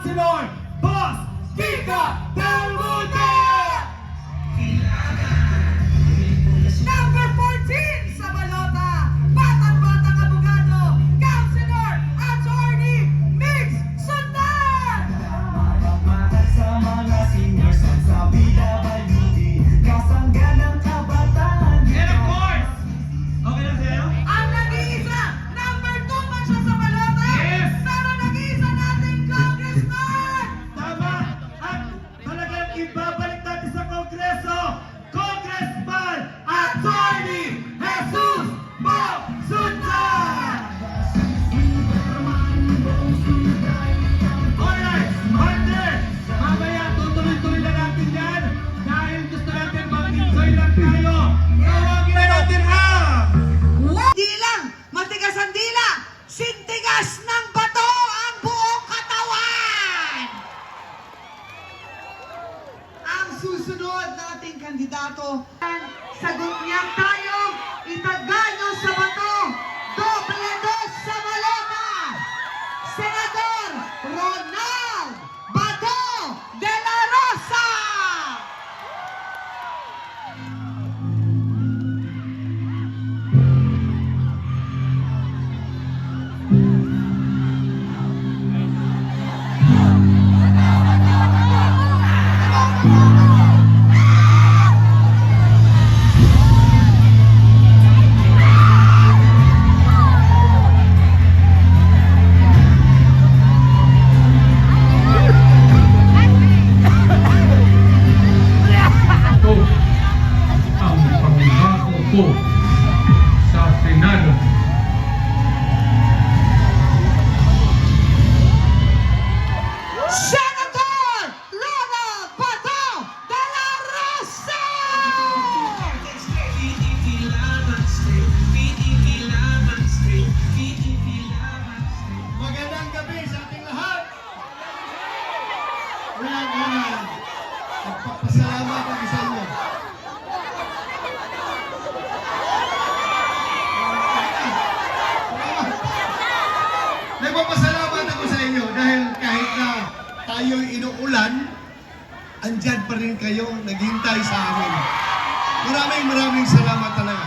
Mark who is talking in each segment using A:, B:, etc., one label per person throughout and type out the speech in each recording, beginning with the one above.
A: Optimum Boss
B: Speaker ko sa Senado.
C: Senator Ronald Bato de la Rosa!
A: Magandang gabi sa ating lahat. Unang-una, magpapasalamat inuulan, andyan pa rin kayo naghintay sa amin. Maraming maraming salamat talaga.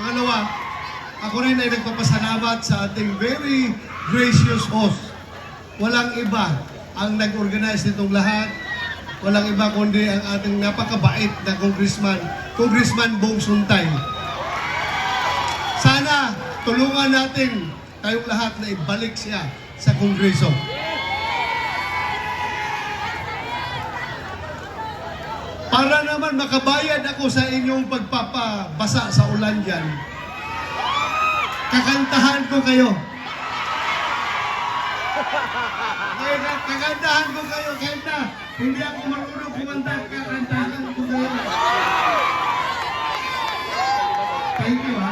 A: Pangalawa, ako rin ay nagpapasalamat sa ating very gracious host. Walang iba ang nag-organize nitong lahat. Walang iba kundi ang ating napakabait na congressman, Congressman Bong Suntay. Sana tulungan natin kayong lahat na ibalik siya sa kongreso. Para naman makabayad ako sa inyong pagpapabasa sa ulan dyan, kakantahan ko kayo. Ngayon, kakantahan ko kayo, kahit na hindi ako marunong kumanta, kakantahan ko kayo. Thank you, ha.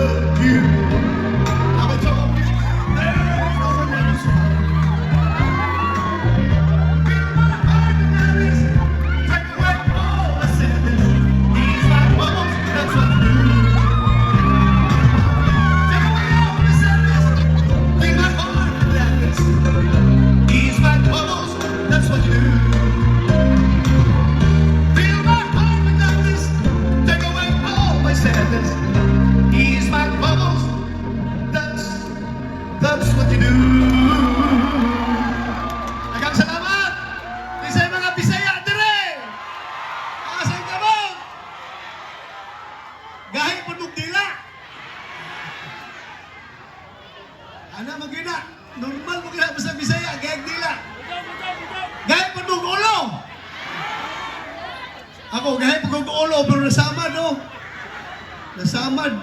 A: que Ako, gahit pagkukulo, pero nasamad, no? Nasamad.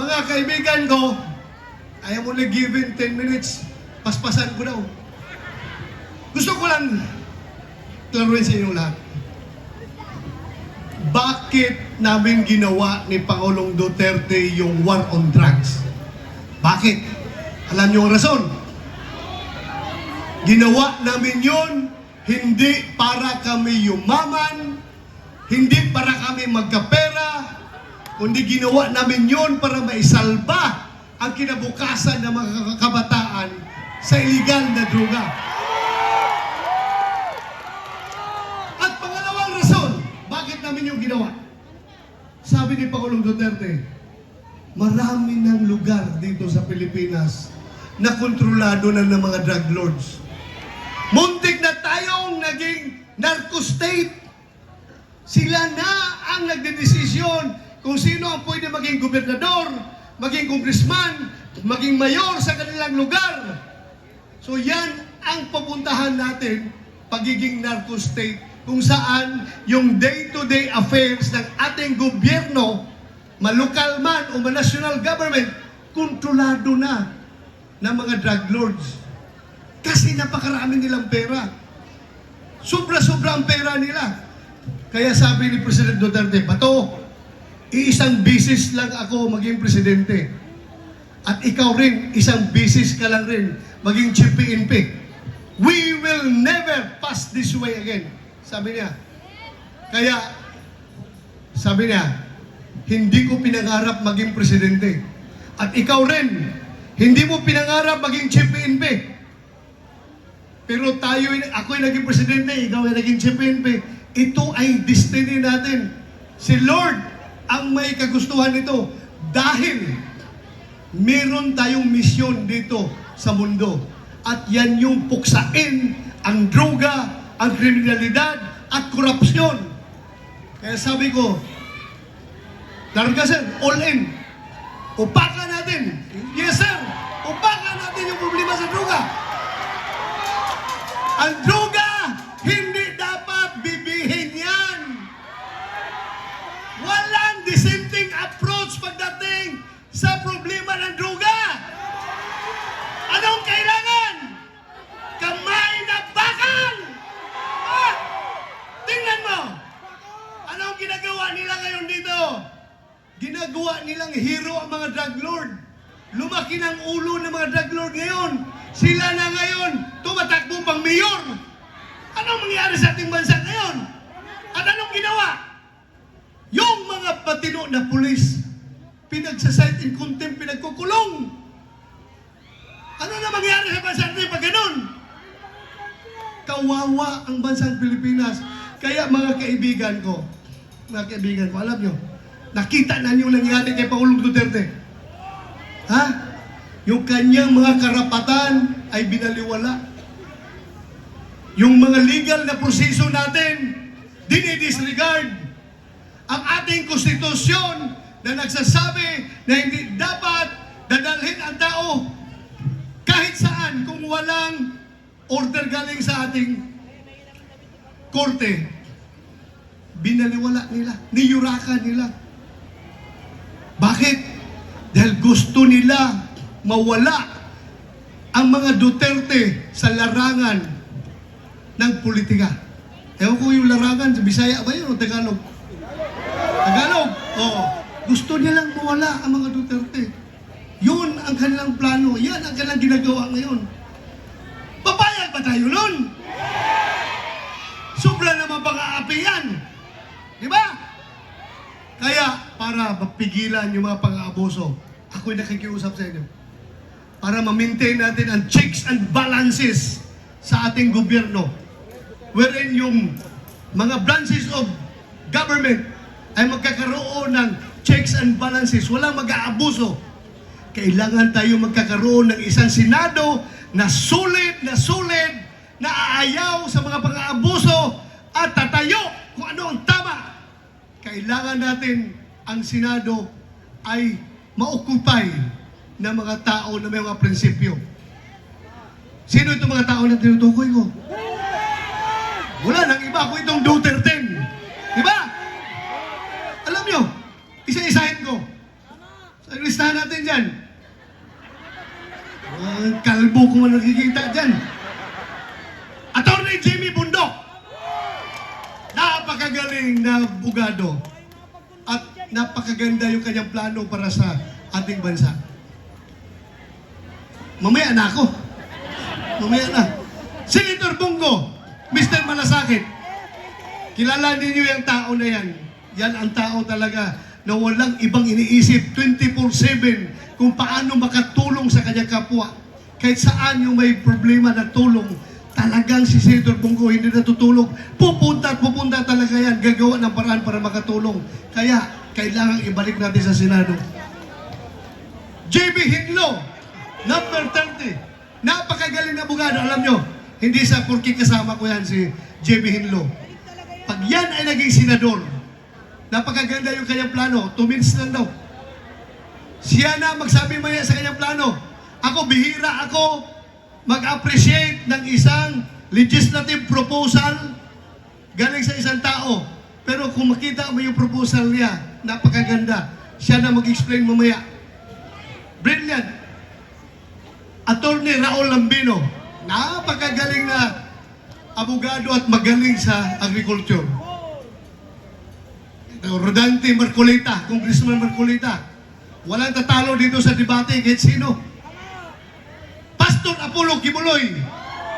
A: Mga kaibigan ko, ayaw mo na given 10 minutes, paspasan ko daw. Gusto ko lang klaruin sa inyong lahat. Bakit namin ginawa ni Pangulong Duterte yung war on drugs? Bakit? Alam niyo ang rason? Ginawa namin yon hindi para kami yumaman, hindi para kami magkapera, kundi ginawa namin yon para maisalba ang kinabukasan ng mga kabataan sa illegal na droga. At pangalawang rason, bakit namin yung ginawa? Sabi ni Pangulong Duterte, marami ng lugar dito sa Pilipinas na kontrolado na ng mga drug lords. Muntik na tayong naging narco-state. Sila na ang nagdedesisyon kung sino ang pwede maging gobernador, maging congressman, maging mayor sa kanilang lugar. So yan ang papuntahan natin, pagiging narco-state, kung saan yung day-to-day affairs ng ating gobyerno, malokal man o national government, kontrolado na ng mga drug lords. Kasi napakarami nilang pera. Sobra-sobra ang pera nila. Kaya sabi ni President Duterte, Bato, iisang bisis lang ako maging presidente. At ikaw rin, isang bisis ka lang rin maging chief. We will never pass this way again. Sabi niya. Kaya, sabi niya, hindi ko pinangarap maging presidente. At ikaw rin, hindi mo pinangarap maging chief PNP. Pero tayo, ako ay naging presidente, ikaw ay naging chief PNP. Ito ay destiny natin. Si Lord ang may kagustuhan nito dahil meron tayong misyon dito sa mundo. At yan yung puksain ang droga, ang kriminalidad, at korupsyon. Kaya sabi ko, Largasan, all in. Upakan natin. Yes, sir. Upakan natin yung problema sa droga. Ang droga, hindi dapat bibihin yan. Walang dissenting approach pagdating sa problema ng droga. Anong kailangan? Kamay na bakal! Ah! Tingnan mo! Anong ginagawa nila ngayon dito? Ginagawa nilang hero ang mga drug lord. Lumaki ng ulo ng mga drug lord ngayon. Sila na ngayon tumatakbo pang mayor. Anong mangyari sa ating bansa ngayon? At anong ginawa? Yung mga patino na pulis, pinagsasite in contempt, pinagkukulong. Ano na mangyari sa bansa natin pag ganun? Kawawa ang bansang Pilipinas. Kaya mga kaibigan ko, mga kaibigan ko, alam nyo, nakita na nyo nangyari kay Pangulong Duterte. Ha? Yung kanyang mga karapatan ay binaliwala. Yung mga legal na proseso natin, dinidisregard. Ang ating konstitusyon na nagsasabi na hindi dapat dadalhin ang tao kahit saan kung walang order galing sa ating korte, binaliwala nila, niyurakan nila. Bakit? Dahil gusto nila mawala ang mga Duterte sa larangan ng politika. Ewan ko yung larangan, sa Bisaya ba yun o Tagalog? Tagalog? Oo. Gusto nilang mawala ang mga Duterte. Yun ang kanilang plano. Yan ang kanilang ginagawa ngayon. Papayag ba tayo nun? Sobra naman pang-aapi yan. Di ba? Kaya, para mapigilan yung mga pang-aabuso, ako'y nakikiusap sa inyo. Para ma-maintain natin ang checks and balances sa ating gobyerno. Wherein yung mga branches of government ay magkakaroon ng checks and balances. Walang mag-aabuso. Kailangan tayo magkakaroon ng isang Senado na sulit, na sulit, na aayaw sa mga pang-aabuso at tatayo kung ano ang tama. Kailangan natin ang Senado ay maokupay ng mga tao na may mga prinsipyo. Sino itong mga tao na tinutukoy ko? Wala nang iba kung itong Duterte. Di ba? Alam nyo, isa-isahin ko. Sa listahan natin dyan. Uh, kalbo ko man nakikita dyan. Attorney Jimmy Bundok. Napakagaling na bugado. At napakaganda yung kanyang plano para sa ating bansa. Mamaya na ako. Mamaya na. Senator Bungo, Mr. Malasakit, kilala ninyo yung tao na yan. Yan ang tao talaga na walang ibang iniisip 24-7 kung paano makatulong sa kanyang kapwa. Kahit saan yung may problema na tulong, talagang si Senator Bungo hindi natutulog. Pupunta at pupunta talaga yan. Gagawa ng paraan para makatulong. Kaya, kailangan ibalik natin sa Senado. JB Hidlo, number 30. Napakagaling na bugado. Alam nyo, hindi sa porki kasama ko yan si JB Hidlo. Pag yan ay naging senador, napakaganda yung kanyang plano. Two minutes lang daw. Siya na magsabi maya sa kanyang plano. Ako, bihira ako mag-appreciate ng isang legislative proposal galing sa isang tao. Pero kung makita mo yung proposal niya, napakaganda. Siya na mag-explain mamaya. Brilliant. Attorney Raul Lambino, napakagaling na abogado at magaling sa agriculture. Rodante Marcolita, Congressman Marcolita. Walang tatalo dito sa debate kahit sino. Pastor Apollo Kibuloy,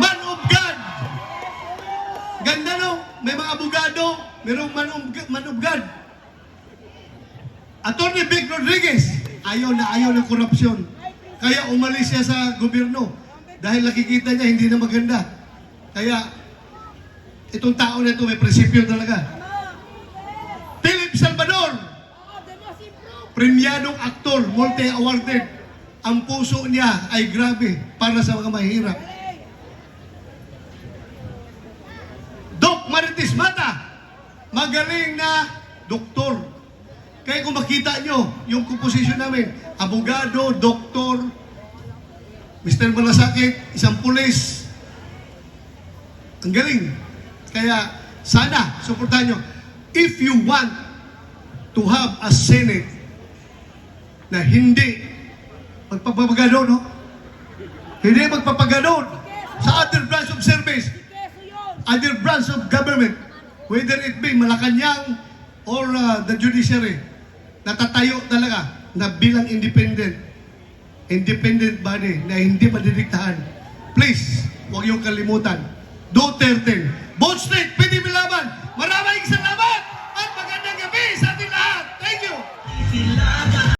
A: man of God. Ganda no? May mga abogado, mayroong man of, man of God. Attorney Vic Rodriguez, ayaw na ayaw ng korupsyon. Kaya umalis siya sa gobyerno dahil nakikita niya hindi na maganda. Kaya itong tao na ito may prinsipyo talaga. Philip Salvador, premiadong aktor, multi-awarded. Ang puso niya ay grabe para sa mga mahirap. Doc Marites Mata, magaling na doktor. Kaya kung makita nyo, yung komposisyon namin, abogado, doktor, Mr. Malasakit, isang pulis. Ang galing. Kaya sana, suportahan nyo. If you want to have a Senate na hindi magpapagano, no? Hindi magpapagano sa other branch of service, other branch of government, whether it be Malacanang or uh, the judiciary, natatayo talaga na bilang independent, independent body na hindi madidiktahan. Please, huwag yung kalimutan. Duterte, Bond Street, pwede milaban. Maraming salamat at magandang gabi sa ating lahat. Thank you.